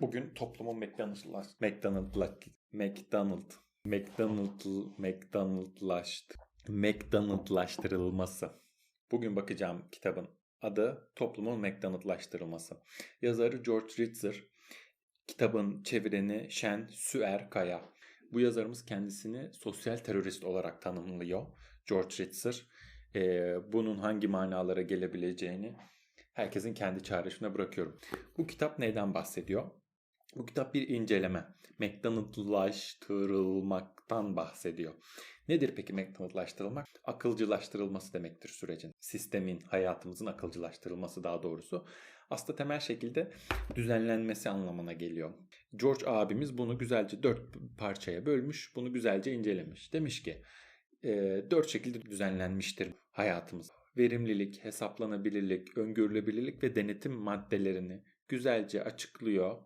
Bugün toplumun McDonald'laş, McDonald'la, McDonald, McDonald, McDonald'laştı, McDonald'laştırılması. Bugün bakacağım kitabın adı Toplumun McDonald'laştırılması. Yazarı George Ritzer. Kitabın çevireni Şen Süer Kaya. Bu yazarımız kendisini sosyal terörist olarak tanımlıyor. George Ritzer. Ee, bunun hangi manalara gelebileceğini herkesin kendi çağrışımına bırakıyorum. Bu kitap neyden bahsediyor? Bu kitap bir inceleme. McDonald'laştırılmaktan bahsediyor. Nedir peki McDonald'laştırılmak? Akılcılaştırılması demektir sürecin. Sistemin, hayatımızın akılcılaştırılması daha doğrusu. Aslında temel şekilde düzenlenmesi anlamına geliyor. George abimiz bunu güzelce dört parçaya bölmüş, bunu güzelce incelemiş. Demiş ki e, dört şekilde düzenlenmiştir hayatımız. Verimlilik, hesaplanabilirlik, öngörülebilirlik ve denetim maddelerini güzelce açıklıyor.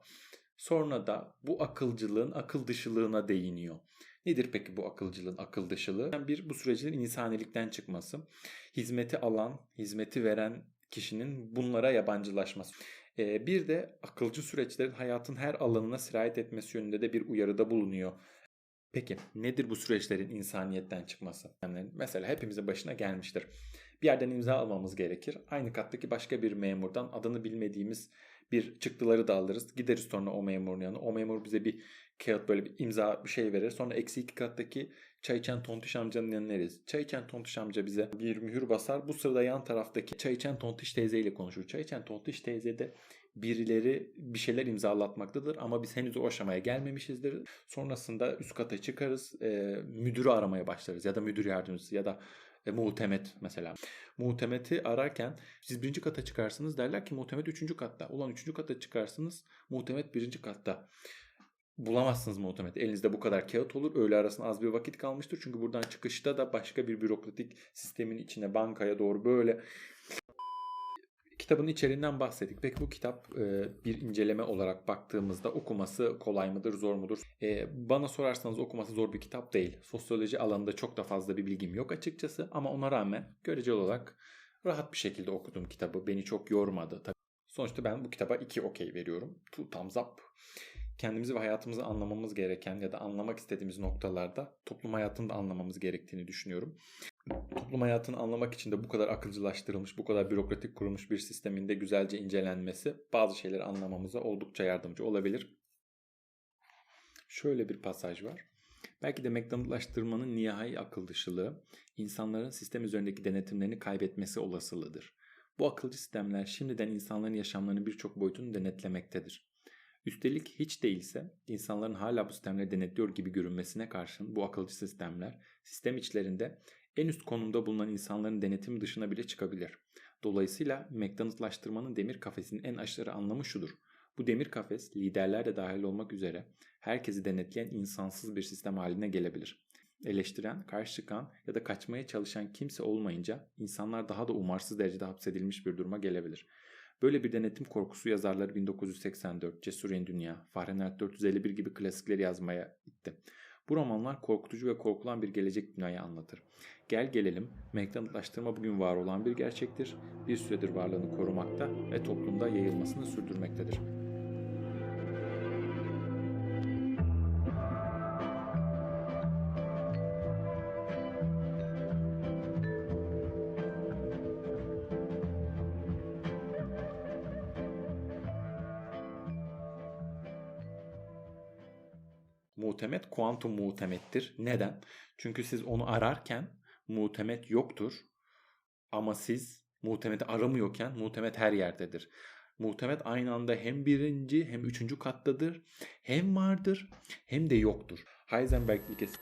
Sonra da bu akılcılığın akıl dışılığına değiniyor. Nedir peki bu akılcılığın akıl dışılığı? Bir bu sürecin insanilikten çıkması. Hizmeti alan, hizmeti veren kişinin bunlara yabancılaşması. Ee, bir de akılcı süreçlerin hayatın her alanına sirayet etmesi yönünde de bir uyarıda bulunuyor. Peki nedir bu süreçlerin insaniyetten çıkması? Yani mesela hepimizin başına gelmiştir. Bir yerden imza almamız gerekir. Aynı kattaki başka bir memurdan adını bilmediğimiz bir çıktıları da alırız. Gideriz sonra o memurun yanına. O memur bize bir kağıt böyle bir imza bir şey verir. Sonra eksi iki kattaki çay içen tontiş amcanın yanına ineriz. Çay içen tontiş amca bize bir mühür basar. Bu sırada yan taraftaki çay içen tontiş teyzeyle konuşur. Çay içen tontiş teyze de birileri bir şeyler imzalatmaktadır ama biz henüz o aşamaya gelmemişizdir. Sonrasında üst kata çıkarız, e, müdürü aramaya başlarız ya da müdür yardımcısı ya da e, muhtemet mesela. Muhtemeti ararken siz birinci kata çıkarsınız derler ki muhtemet üçüncü katta. Ulan üçüncü kata çıkarsınız muhtemet birinci katta. Bulamazsınız muhtemet. Elinizde bu kadar kağıt olur. Öğle arasında az bir vakit kalmıştır. Çünkü buradan çıkışta da başka bir bürokratik sistemin içine bankaya doğru böyle kitabın içeriğinden bahsettik. Peki bu kitap e, bir inceleme olarak baktığımızda okuması kolay mıdır, zor mudur? E, bana sorarsanız okuması zor bir kitap değil. Sosyoloji alanında çok da fazla bir bilgim yok açıkçası ama ona rağmen göreceli olarak rahat bir şekilde okudum kitabı. Beni çok yormadı. Tabii. Sonuçta ben bu kitaba 2 okey veriyorum. Two thumbs up. Kendimizi ve hayatımızı anlamamız gereken ya da anlamak istediğimiz noktalarda toplum hayatını da anlamamız gerektiğini düşünüyorum toplum hayatını anlamak için de bu kadar akılcılaştırılmış, bu kadar bürokratik kurulmuş bir sistemin de güzelce incelenmesi bazı şeyleri anlamamıza oldukça yardımcı olabilir. Şöyle bir pasaj var. Belki de McDonald'laştırmanın nihai akıl dışılığı insanların sistem üzerindeki denetimlerini kaybetmesi olasılığıdır. Bu akılcı sistemler şimdiden insanların yaşamlarının birçok boyutunu denetlemektedir. Üstelik hiç değilse insanların hala bu sistemleri denetliyor gibi görünmesine karşın bu akılcı sistemler sistem içlerinde en üst konumda bulunan insanların denetim dışına bile çıkabilir. Dolayısıyla McDonald'laştırmanın demir kafesinin en aşırı anlamı şudur. Bu demir kafes liderler de dahil olmak üzere herkesi denetleyen insansız bir sistem haline gelebilir. Eleştiren, karşı çıkan ya da kaçmaya çalışan kimse olmayınca insanlar daha da umarsız derecede hapsedilmiş bir duruma gelebilir. Böyle bir denetim korkusu yazarları 1984, Cesur Yeni Dünya, Fahrenheit 451 gibi klasikleri yazmaya itti. Bu romanlar korkutucu ve korkulan bir gelecek dünyayı anlatır. Gel gelelim, McDonald'laştırma bugün var olan bir gerçektir. Bir süredir varlığını korumakta ve toplumda yayılmasını sürdürmektedir. Muhtemet kuantum muhtemettir. Neden? Çünkü siz onu ararken muhtemet yoktur. Ama siz muhtemeti aramıyorken muhtemet her yerdedir. Muhtemet aynı anda hem birinci hem üçüncü kattadır. Hem vardır hem de yoktur. Heisenberg ilkesi